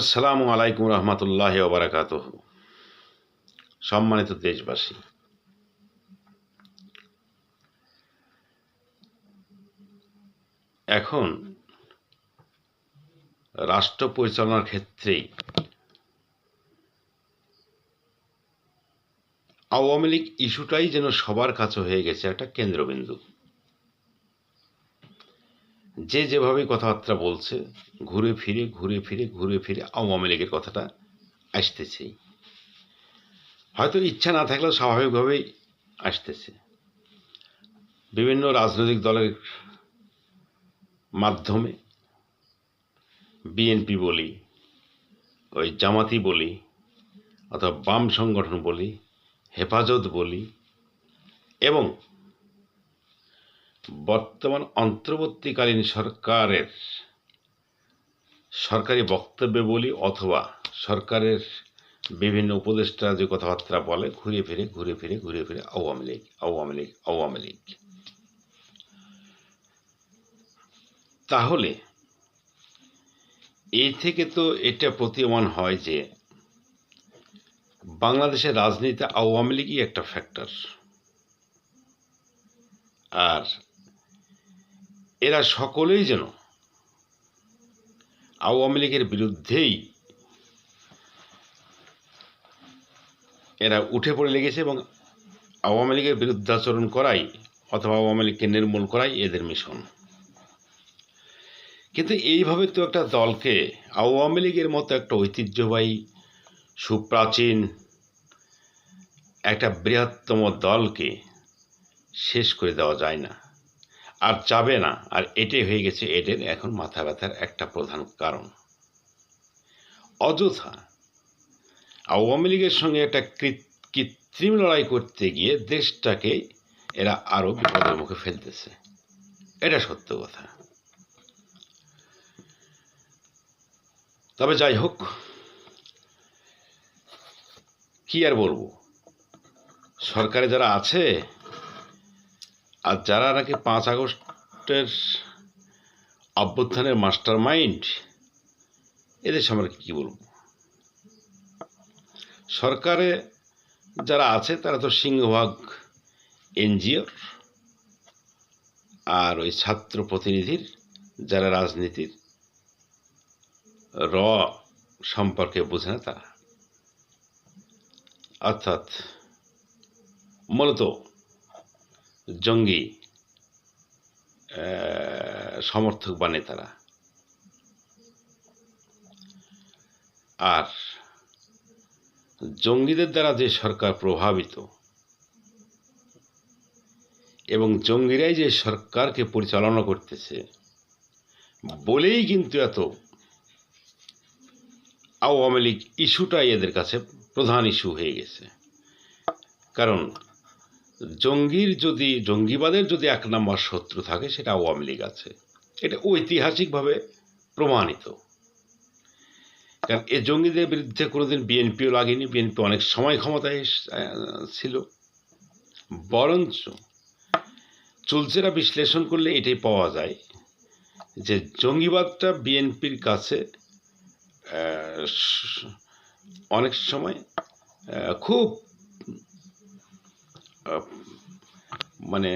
আসসালামু আলাইকুম রহমতুল্লাহ ওবরাকাত সম্মানিত দেশবাসী, এখন রাষ্ট্র পরিচালনার ক্ষেত্রেই আওয়ামী লীগ ইস্যুটাই যেন সবার কাছে হয়ে গেছে একটা কেন্দ্রবিন্দু। যে যেভাবে কথাবার্তা বলছে, ঘুরে ফিরে ঘুরে ফিরে ঘুরে ফিরে আওয়ামী লীগের কথাটা আসতেছেই। হয়তো ইচ্ছা না থাকলেও স্বাভাবিকভাবেই আসতেছে। বিভিন্ন রাজনৈতিক দলের মাধ্যমে বিএনপি বলি, ওই জামাতি বলি, অথবা বাম সংগঠন বলি, হেফাজত বলি, এবং বর্তমান অন্তর্বর্তীকালীন সরকারের সরকারি বক্তব্যে বলি অথবা সরকারের বিভিন্ন উপদেষ্টা যে কথাবার্তা বলে, ঘুরে ফিরে ঘুরে ফিরে ঘুরে ফিরে আওয়ামী লীগ আওয়ামী লীগ আওয়ামী লীগ। তাহলে এই থেকে তো এটা প্রতীয়মান হয় যে বাংলাদেশের রাজনীতি আওয়ামী লীগই একটা ফ্যাক্টর আর এরা সকলেই যেন আওয়ামী লীগের বিরুদ্ধেই এরা উঠে পড়ে লেগেছে এবং আওয়ামী লীগের বিরুদ্ধাচরণ করাই অথবা আওয়ামী লীগকে নির্মূল করাই এদের মিশন। কিন্তু এইভাবে তো একটা দলকে, আওয়ামী লীগের মতো একটা ঐতিহ্যবাহী, সুপ্রাচীন, একটা বৃহত্তম দলকে শেষ করে দেওয়া যায় না। আর চাবে না। আর এটাই হয়ে গেছে এদের এখন মাথা ব্যথার একটা প্রধান কারণ। অযথা আওয়ামী লীগের সঙ্গে একটা কৃত্রিম লড়াই করতে গিয়ে দেশটাকে এরা আরও বিপদের মুখে ফেলতেছে। এটা সত্য কথা। তবে যাই হোক, কি আর বলব? সরকারে যারা আছে আর যারা নাকি পাঁচ আগস্টের অভ্যুত্থানের মাস্টার মাইন্ড এদের সম্পর্কে কী বলব? সরকারে যারা আছে, তারা তো সিংহভাগ এনজিওর আর ওই ছাত্র প্রতিনিধির যারা রাজনীতির র সম্পর্কে বোঝে না তারা। অর্থাৎ মূলত জঙ্গি সমর্থক বা নেতারা। আর জঙ্গিদের দ্বারা যে সরকার প্রভাবিত এবং জঙ্গিরাই যে সরকারকে পরিচালনা করতেছে, বলেই কিন্তু এত আওয়ামী লীগ ইস্যুটাই এদের কাছে প্রধান ইস্যু হয়ে গেছে। কারণ জঙ্গির যদি, জঙ্গিবাদের যদি এক নম্বর শত্রু থাকে, সেটা আওয়ামী লীগ আছে। এটা ঐতিহাসিকভাবে প্রমাণিত। কারণ এ জঙ্গিদের বিরুদ্ধে কোনোদিন বিএনপিও লাগেনি, বিএনপি অনেক সময় ক্ষমতায় ছিল। বরঞ্চ চুলচেরা বিশ্লেষণ করলে এটাই পাওয়া যায় যে জঙ্গিবাদটা বিএনপির কাছে অনেক সময় খুব মানে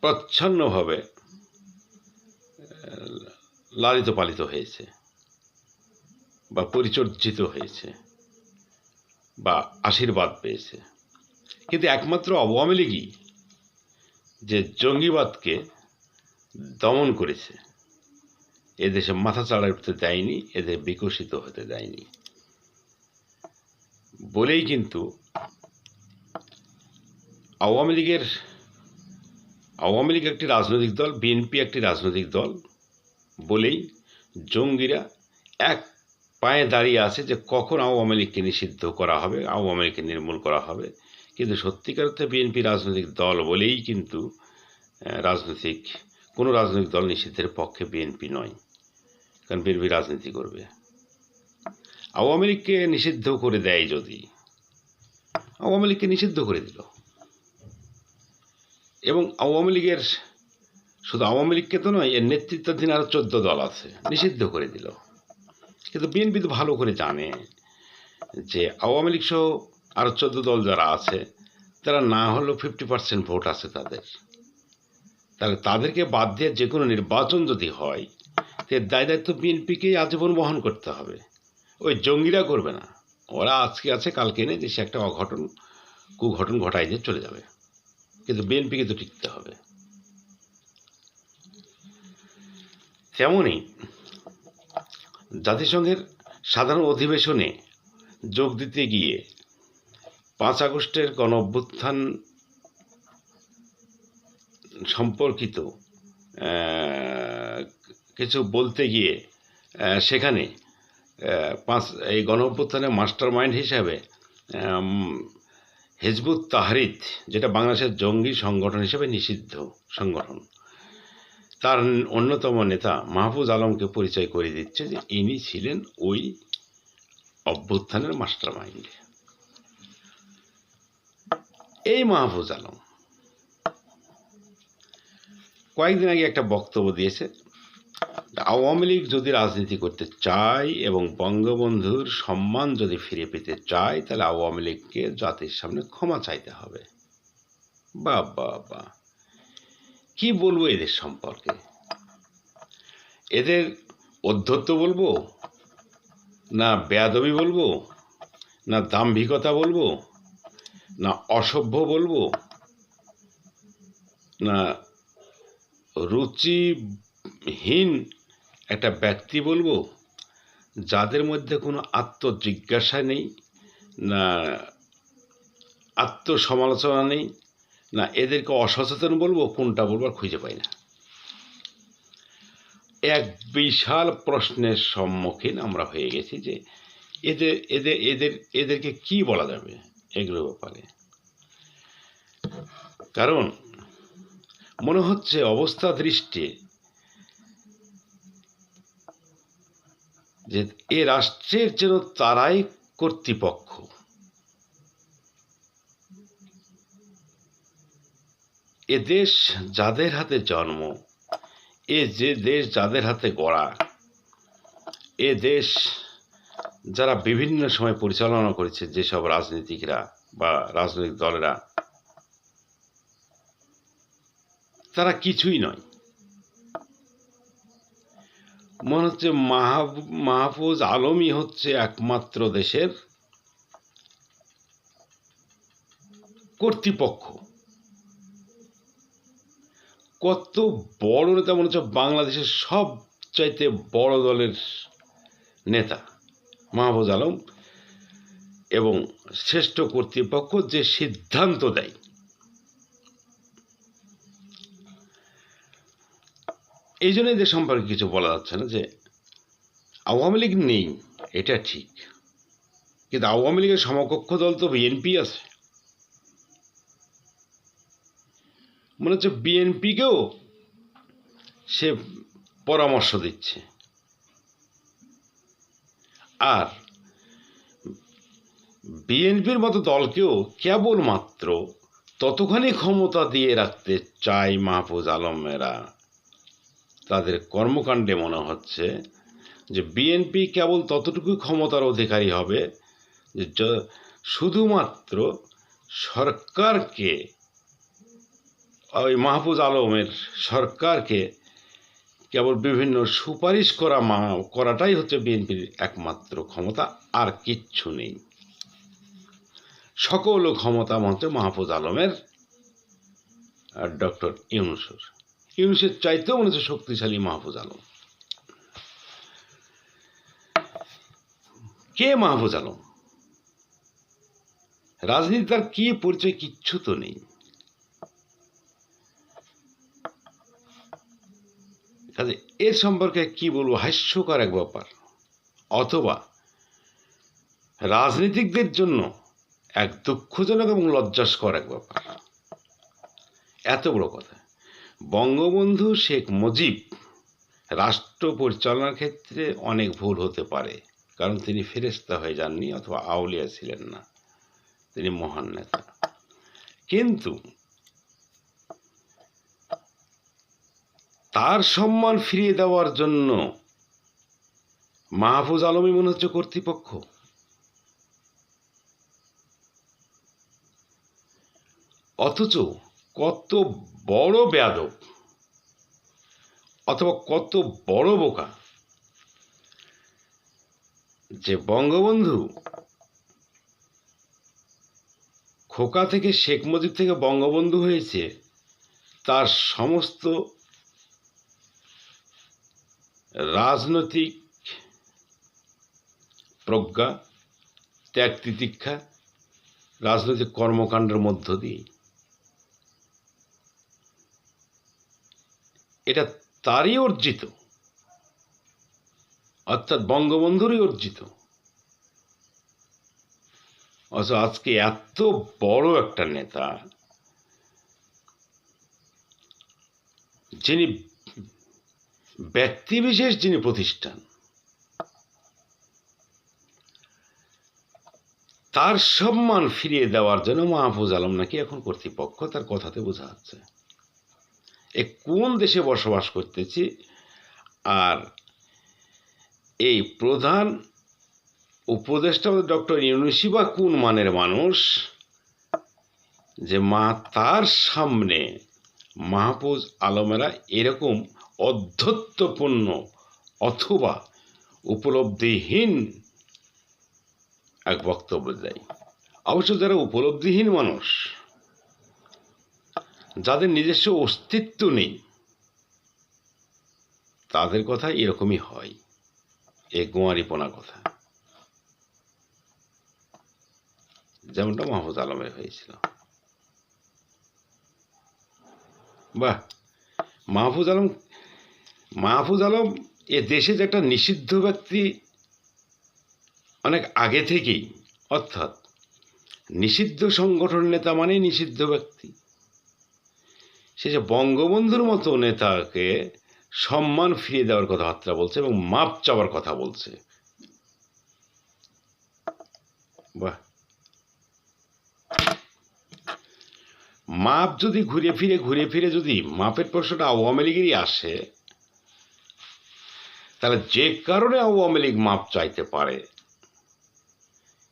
প্রচ্ছন্নভাবে লালিত পালিত হয়েছে বা পরিচর্যিত হয়েছে বা আশীর্বাদ পেয়েছে। কিন্তু একমাত্র আওয়ামী লীগই যে জঙ্গিবাদকে দমন করেছে এদেশে মাথা চাড়া উঠতে দেয়নি এদের বিকশিত হতে দেয়নি। বলেই কিন্তু আওয়ামী লীগের আওয়ামী লীগ একটি রাজনৈতিক দল, বিএনপি একটি রাজনৈতিক দল বলেই জঙ্গিরা এক পায়ে দাঁড়িয়ে আছে যে কখন আওয়ামী লীগকে নিষিদ্ধ করা হবে, আওয়ামী লীগকে নির্মূল করা হবে। কিন্তু সত্যিকার অর্থে বিএনপি রাজনৈতিক দল বলেই কিন্তু রাজনৈতিক, কোনো রাজনৈতিক দল নিষিদ্ধের পক্ষে বিএনপি নয়। কারণ বিএনপি রাজনীতি করবে। আওয়ামী লীগকে নিষিদ্ধ করে দেয় যদি, আওয়ামী লীগকে নিষিদ্ধ করে দিল। এবং আওয়ামী লীগের শুধু আওয়ামী লীগকে তো নয়, এর নেতৃত্বাধীন আরও চোদ্দ দল আছে, নিষিদ্ধ করে দিল। কিন্তু বিএনপি তো ভালো করে জানে যে আওয়ামী লীগ সহ আরও চোদ্দ দল যারা আছে, তারা না হলেও ফিফটি পার্সেন্ট ভোট আছে তাদের। তাহলে তাদেরকে বাদ দিয়ে যে কোনো নির্বাচন যদি হয় এর দায় দায়িত্ব বিএনপিকেই আজীবন বহন করতে হবে। ওই জঙ্গিরা করবে না। ওরা আজকে আছে, কালকে নেই, দেশে একটা অঘটন, কুঘটন ঘটাই দিয়ে চলে যাবে। কিন্তু বিএনপিকে তো টিকতে হবে। তেমনই জাতিসংঘের সাধারণ অধিবেশনে যোগ দিতে গিয়ে পাঁচ আগস্টের গণ অভ্যুত্থান সম্পর্কিত কিছু বলতে গিয়ে সেখানে পাঁচ, এই গণ অভ্যুত্থানের মাস্টার মাইন্ড হিসাবে হিজবুত তাহরিদ যেটা বাংলাদেশের জঙ্গি সংগঠন হিসেবে নিষিদ্ধ সংগঠন। তার অন্যতম নেতা মাহফুজ আলমকে পরিচয় করে দিচ্ছে যে ইনি ছিলেন ওই অভ্যুত্থানের মাস্টার মাইন্ড এই মাহফুজ আলম কয়েকদিন আগে একটা বক্তব্য দিয়েছে আওয়ামী লীগ যদি রাজনীতি করতে চায় এবং বঙ্গবন্ধুর সম্মান যদি ফিরে পেতে চায়, তাহলে আওয়ামী লীগকে জাতির সামনে ক্ষমা চাইতে হবে। বা বা কি বলব এদের সম্পর্কে? এদের অধ্যত্ব বলব? না বেয়াদবি বলব? না দাম্ভিকতা বলব? না অসভ্য বলব? না রুচিহীন একটা ব্যক্তি বলব, যাদের মধ্যে কোনো আত্মজিজ্ঞাসা নেই, না আত্মসমালোচনা নেই, না এদেরকে অসচেতন বলব, কোনটা বলব খুঁজে পাই না। এক বিশাল প্রশ্নের সম্মুখীন আমরা হয়ে গেছি যে এদের এদের এদের, এদেরকে কি বলা যাবে এগুলোর ব্যাপারে। কারণ মনে হচ্ছে অবস্থা দৃষ্টি যে এ রাষ্ট্রের যেন তারাই কর্তৃপক্ষ। এ দেশ যাদের হাতে জন্ম, এ যে দেশ যাদের হাতে গড়া, এ দেশ যারা বিভিন্ন সময় পরিচালনা করেছে যেসব রাজনীতিকরা বা রাজনৈতিক দলেরা, তারা কিছুই নয়। মনে হচ্ছে মাহফুজ আলমই হচ্ছে একমাত্র দেশের কর্তৃপক্ষ। কত বড় নেতা মনে হচ্ছে বাংলাদেশের সব চাইতে বড় দলের নেতা, মাহফুজ আলম এবং শ্রেষ্ঠ কর্তৃপক্ষ যে সিদ্ধান্ত দেয়। এই জন্য এদের সম্পর্কে কিছু বলা যাচ্ছে না যে আওয়ামী লীগ নেই, এটা ঠিক। কিন্তু আওয়ামী লীগের সমকক্ষ দল তো বিএনপি আছে। মনে হচ্ছে বিএনপিকেও সে পরামর্শ দিচ্ছে। আর বিএনপির মতো দলকেও কেবলমাত্র ততখানি ক্ষমতা দিয়ে রাখতে চায় মাহফুজ আলমেরা তাদের কর্মকাণ্ডে মনে হচ্ছে যে বিএনপি কেবল ততটুকু ক্ষমতার অধিকারী হবে যে শুধুমাত্র সরকারকে, ওই মাহফুজ আলমের সরকারকে কেবল বিভিন্ন সুপারিশ করা মা- করাটাই হচ্ছে বিএনপির একমাত্র ক্ষমতা, আর কিচ্ছু নেই। সকল ক্ষমতা মন্ত্রে মাহফুজ আলমের, আর ডক্টর ইউনুসের। ইউনুসের চাইতেও মনে হচ্ছে শক্তিশালী মাহফুজ আলম। কে মাহফুজ আলম? রাজনীতি তার কি পরিচয় কিচ্ছু তো নেই। এর সম্পর্কে কি বলব, হাস্যকর এক ব্যাপার। অথবা রাজনীতিকদের জন্য এক দুঃখজনক এবং লজ্জাস্কর এক ব্যাপার। এত বড় কথা। বঙ্গবন্ধু শেখ মুজিব রাষ্ট্র পরিচালনার ক্ষেত্রে অনেক ভুল হতে পারে, কারণ তিনি ফেরেস্তা হয়ে যাননি অথবা আউলিয়া ছিলেন না। তিনি মহান নেতা। কিন্তু তার সম্মান ফিরিয়ে দেওয়ার জন্য মাহফুজ আলমই মনে হচ্ছে কর্তৃপক্ষ। অথচ কত বড় বেয়াদব। অথবা কত বড় বোকা। যে বঙ্গবন্ধু খোকা থেকে শেখ মুজিব থেকে বঙ্গবন্ধু হয়েছে, তার সমস্ত রাজনৈতিক প্রজ্ঞা ত্যাগ তিতিক্ষা রাজনৈতিক কর্মকাণ্ডের মধ্য দিয়ে। এটা তারই অর্জিত। অর্থাৎ বঙ্গবন্ধুরই অর্জিত। অথচ আজকে এত বড় একটা নেতা, যিনি ব্যক্তিবিশেষ যিনি প্রতিষ্ঠান, তার সম্মান ফিরিয়ে দেওয়ার জন্য মাহফুজ আলম নাকি এখন কর্তৃপক্ষ তার কথাতে বোঝা যাচ্ছে। এ কোন দেশে বসবাস করতেছি? আর এই প্রধান উপদেষ্টা ডক্টর ইউনুসি বা কোন মানের মানুষ? যে মা তার সামনে মাহফুজ আলমেরা এরকম অধ্যত্বপূর্ণ অথবা উপলব্ধিহীন এক বক্তব্য দেয়। অবশ্য যারা উপলব্ধিহীন মানুষ যাদের নিজস্ব অস্তিত্ব নেই, তাদের কথা এরকমই হয়। এ গোয়ারিপনা কথা। যেমনটা মাহফুজ আলমের হয়েছিল। বাহ! মাহফুজ আলম মাহফুজ আলম এ দেশে যে একটা নিষিদ্ধ ব্যক্তি অনেক আগে থেকেই, অর্থাৎ নিষিদ্ধ সংগঠন নেতা মানে নিষিদ্ধ ব্যক্তি। সে যে বঙ্গবন্ধুর মতো নেতাকে সম্মান ফিরিয়ে দেওয়ার কথাবার্তা বলছে এবং মাপ চাওয়ার কথা বলছে। বাহ। মাপ যদি ঘুরে ফিরে ঘুরে ফিরে যদি মাপের প্রশ্নটা আওয়ামী লীগেরই আসে, তাহলে যে কারণে আওয়ামী লীগ মাপ চাইতে পারে,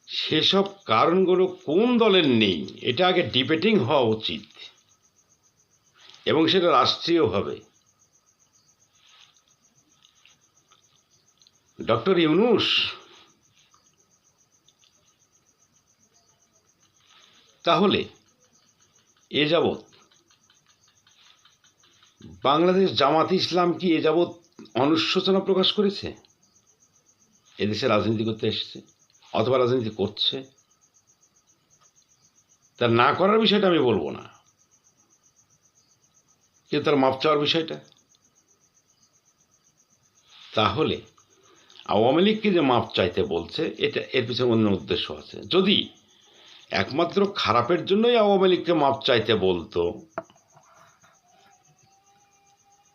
সেসব কারণগুলো কোন দলের নেই, এটা আগে ডিবেটিং হওয়া উচিত। এবং সেটা রাষ্ট্রীয়ভাবে ডক্টর ইউনুস, তাহলে এ যাবৎ বাংলাদেশ জামাত ইসলাম কি এ যাবৎ অনুশোচনা প্রকাশ করেছে? এদেশে রাজনীতি করতে এসছে অথবা রাজনীতি করছে? তা না করার বিষয়টা আমি বলব না। কিন্তু তার মাপ চাওয়ার বিষয়টা? তাহলে আওয়ামী লীগকে যে মাপ চাইতে বলছে, এটা এর পিছনে অন্য উদ্দেশ্য আছে। যদি একমাত্র খারাপের জন্যই আওয়ামী লীগকে মাপ চাইতে বলতো,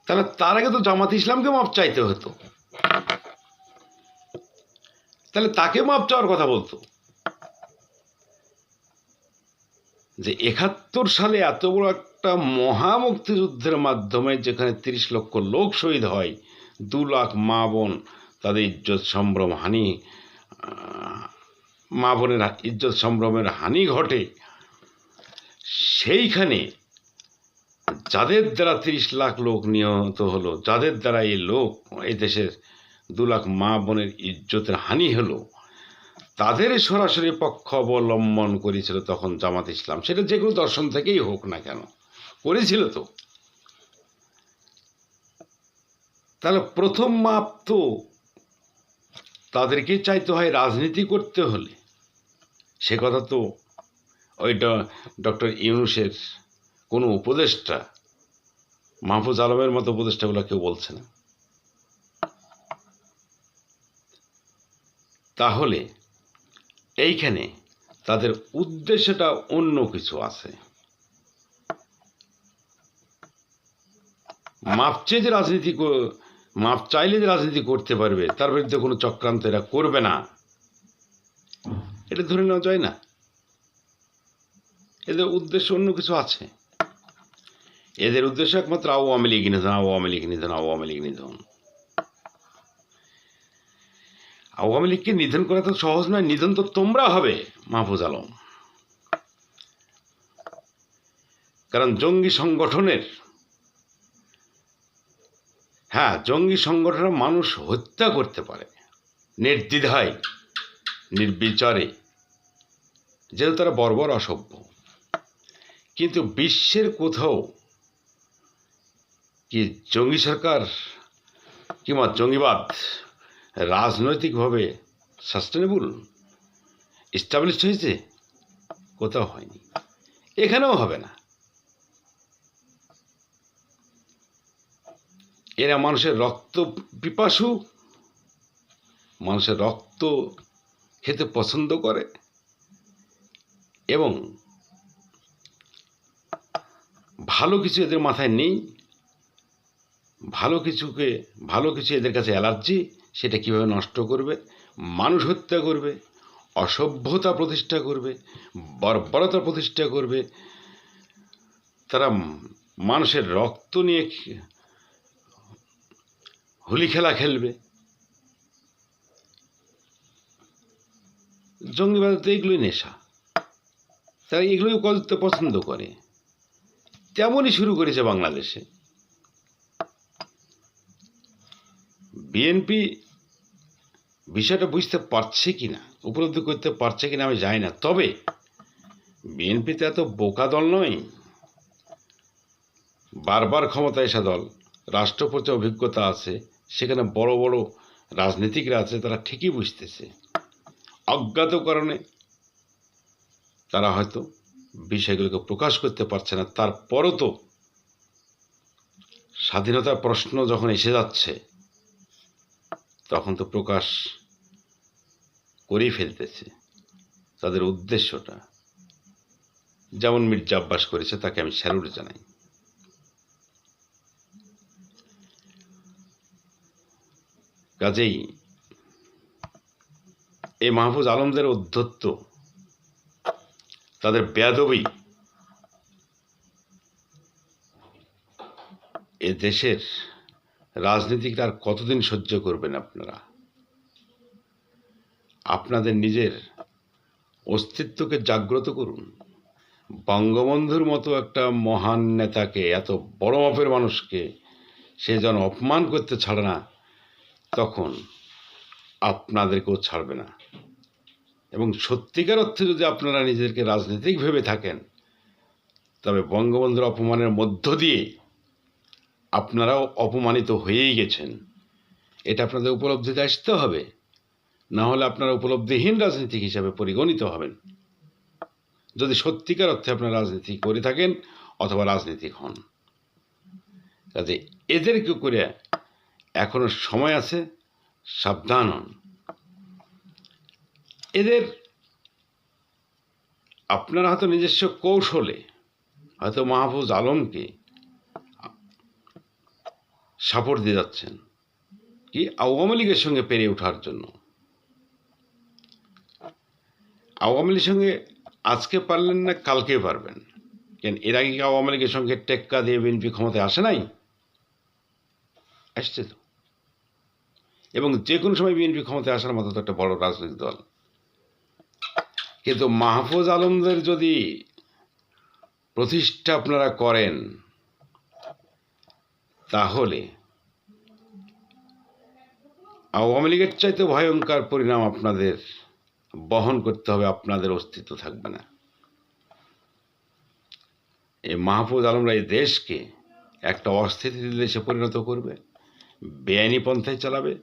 তাহলে তার আগে তো জামাত ইসলামকে মাপ চাইতে হতো। তাহলে তাকে মাপ চাওয়ার কথা বলতো। যে একাত্তর সালে এত বড় একটা মহা মুক্তিযুদ্ধের মাধ্যমে যেখানে তিরিশ লক্ষ লোক শহীদ হয়, দু লাখ মা বোন তাদের ইজ্জত সম্ভ্রম হানি মা বোনের ইজ্জত সম্ভ্রমের হানি ঘটে। সেইখানে যাদের দ্বারা তিরিশ লাখ লোক নিহত হলো, যাদের দ্বারা এই লোক, এই দেশের দু লাখ মা বোনের ইজ্জতের হানি হলো, তাদের সরাসরি পক্ষ অবলম্বন করেছিল তখন জামাত ইসলাম। সেটা যে কোনো দর্শন থেকেই হোক না কেন। করেছিল তো। তাহলে প্রথম মাপ তো তাদেরকে চাইতে হয় রাজনীতি করতে হলে। সে কথা তো ওইটা ডক্টর ইউনুসের কোনো উপদেষ্টা, মাহফুজ আলমের মতো উপদেষ্টাগুলো কেউ বলছে না। তাহলে এইখানে তাদের উদ্দেশ্যটা অন্য কিছু আছে। মাপ চেয়ে যে রাজনীতি মাপ চাইলে যে রাজনীতি করতে পারবে, তার বিরুদ্ধে কোনো চক্রান্ত এরা করবে না। এটা ধরে নেওয়া যায় না। এদের উদ্দেশ্য অন্য কিছু আছে। এদের উদ্দেশ্য একমাত্র আওয়ামী লীগ নিধন, আওয়ামী লীগ নিধন, আওয়ামী লীগ নিধন। আওয়ামী লীগকে নিধন করা তো সহজ নয়, নিধন তো তোমরা হবে, মাহফুজ আলম। কারণ জঙ্গি সংগঠনের হ্যাঁ জঙ্গি সংগঠনের মানুষ হত্যা করতে পারে। নির্দ্বিধায়, নির্বিচারে। যেহেতু তারা বর্বর অসভ্য। কিন্তু বিশ্বের কোথাও কি জঙ্গি সরকার কিংবা জঙ্গিবাদ রাজনৈতিকভাবে সাস্টেনেবল এস্টাবলিশড হয়েছে? কোথাও হয়নি। এখানেও হবে না। এরা মানুষের রক্ত পিপাসু, মানুষের রক্ত খেতে পছন্দ করে এবং ভালো কিছু এদের মাথায় নেই, ভালো কিছুকে, ভালো কিছু এদের কাছে অ্যালার্জি, সেটা কীভাবে নষ্ট করবে, মানুষ হত্যা করবে, অসভ্যতা প্রতিষ্ঠা করবে, বর্বরতা প্রতিষ্ঠা করবে, তারা মানুষের রক্ত নিয়ে হোলি খেলা খেলবে। জঙ্গিবাদ তো এগুলোই নেশা। তারা এগুলোই করতে পছন্দ করে। তেমনই শুরু করেছে বাংলাদেশে। বিএনপি বিষয়টা বুঝতে পারছে কি না উপলব্ধি করতে পারছে কিনা আমি জানি না। তবে বিএনপি তো এত বোকা দল নয়। বারবার ক্ষমতায় এসা দল। রাষ্ট্রপতি অভিজ্ঞতা আছে। সেখানে বড় বড় রাজনীতিকরা আছে, তারা ঠিকই বুঝতেছে। অজ্ঞাত কারণে তারা হয়তো বিষয়গুলোকে প্রকাশ করতে পারছে না। তারপরও তো স্বাধীনতার প্রশ্ন যখন এসে যাচ্ছে, তখন তো প্রকাশ করেই ফেলতেছে তাদের উদ্দেশ্যটা। যেমন মির্জা আব্বাস করেছে, তাকে আমি স্যালুট জানাই। কাজেই এই মাহফুজ আলমদের অধ্যত্ব তাদের বেদবি এ দেশের রাজনীতিকরা আর কতদিন সহ্য করবেন আপনারা? আপনাদের নিজের অস্তিত্বকে জাগ্রত করুন। বঙ্গবন্ধুর মতো একটা মহান নেতাকে, এত বড় মাপের মানুষকে সে যেন অপমান করতে ছাড়ে না। তখন আপনাদেরকেও ছাড়বে না। এবং সত্যিকার অর্থে যদি আপনারা নিজেদেরকে রাজনৈতিক ভেবে থাকেন, তবে বঙ্গবন্ধুর অপমানের মধ্য দিয়ে আপনারাও অপমানিত হয়েই গেছেন। এটা আপনাদের উপলব্ধিতে আসতে হবে। না হলে আপনারা উপলব্ধিহীন রাজনীতিক হিসাবে পরিগণিত হবেন। যদি সত্যিকার অর্থে আপনারা রাজনীতি করে থাকেন অথবা রাজনীতিক হন। কাজে এদেরকে করে এখনও সময় আছে, সাবধান হন। এদের আপনারা হয়তো নিজস্ব কৌশলে, হয়তো মাহফুজ আলমকে সাপোর্ট দিয়ে যাচ্ছেন, কি? আওয়ামী লীগের সঙ্গে পেরে ওঠার জন্য। আওয়ামী লীগের সঙ্গে আজকে পারলেন না কালকে পারবেন। কেন, এর আগে কি আওয়ামী লীগের সঙ্গে টেক্কা দিয়ে বিএনপি ক্ষমতায় আসে নাই? আসছে তো। এবং যে কোনো সময় বিএনপি ক্ষমতায় আসার মতো তো একটা বড় রাজনৈতিক দল। কিন্তু মাহফুজ আলমদের যদি প্রতিষ্ঠা আপনারা করেন, তাহলে আওয়ামী লীগের চাইতে ভয়ঙ্কর পরিণাম আপনাদের বহন করতে হবে, আপনাদের অস্তিত্ব থাকবে না। এই মাহফুজ আলমরা এই দেশকে একটা অস্থিতিশীল দেশে পরিণত করবে, বেআইনি পন্থায় চালাবে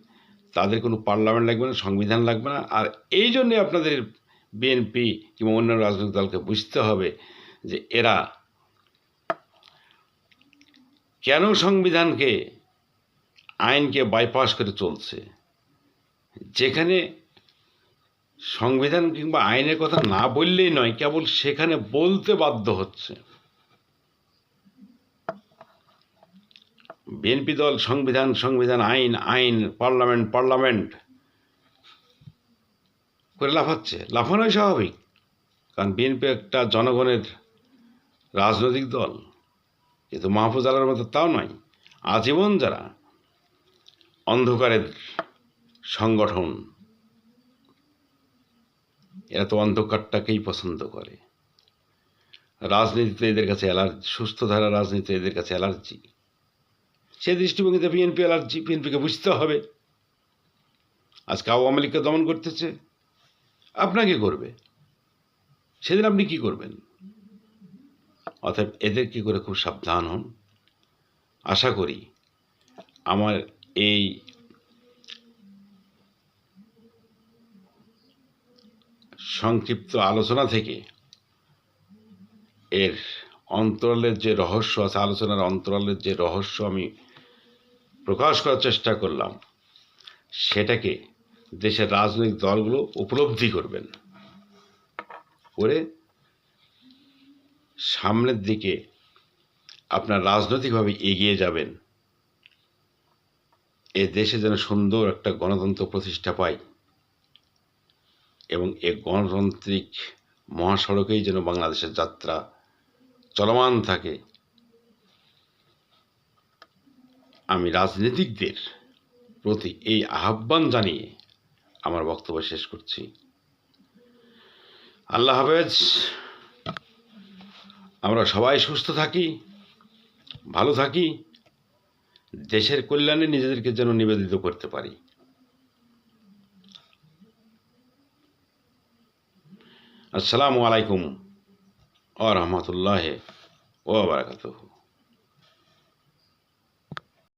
তাদের কোনো পার্লামেন্ট লাগবে না, সংবিধান লাগবে না। আর এই জন্যে আপনাদের বিএনপি কিংবা অন্যান্য রাজনৈতিক দলকে বুঝতে হবে যে এরা কেন সংবিধানকে, আইনকে বাইপাস করে চলছে? যেখানে সংবিধান কিংবা আইনের কথা না বললেই নয়, কেবল সেখানে বলতে বাধ্য হচ্ছে। বিএনপি দল, সংবিধান সংবিধান, আইন আইন, পার্লামেন্ট পার্লামেন্ট। করে লাফাচ্ছে লাফানোই স্বাভাবিক। কারণ বিএনপি একটা জনগণের রাজনৈতিক দল। কিন্তু মাহফুজ আলার মতো তাও নয়। আজীবন যারা অন্ধকারের সংগঠন, এরা তো অন্ধকারটাকেই পছন্দ করে। রাজনীতিতে এদের কাছে অ্যালার্জি, সুস্থ ধারা রাজনীতি এদের কাছে অ্যালার্জি। সে দৃষ্টিভঙ্গিতে বিএনপি অ্যালার্জি বিএনপিকে বুঝতে হবে। আজকে আওয়ামী লীগকে দমন করতেছে। আপনাকে করবে। সেদিন আপনি কি করবেন? অর্থাৎ এদের কি করে খুব সাবধান হন? আশা করি আমার এই সংক্ষিপ্ত আলোচনা থেকে এর অন্তরালের যে রহস্য আছে, আলোচনার অন্তরালের যে রহস্য আমি প্রকাশ করার চেষ্টা করলাম। সেটাকে দেশের রাজনৈতিক দলগুলো উপলব্ধি করবেন। করে সামনের দিকে আপনার রাজনৈতিকভাবে এগিয়ে যাবেন। এ দেশে যেন সুন্দর একটা গণতন্ত্র প্রতিষ্ঠা পায় এবং এ গণতান্ত্রিক মহাসড়কেই যেন বাংলাদেশের যাত্রা চলমান থাকে। আমি রাজনীতিকদের প্রতি এই আহ্বান জানিয়ে আমার বক্তব্য শেষ করছি। আল্লাহ হাফেজ, আমরা সবাই সুস্থ থাকি, ভালো থাকি, দেশের কল্যাণে নিজেদেরকে যেন নিবেদিত করতে পারি। আসসালামু আলাইকুম ও রহমতুল্লাহ ও বারাকাতুহু।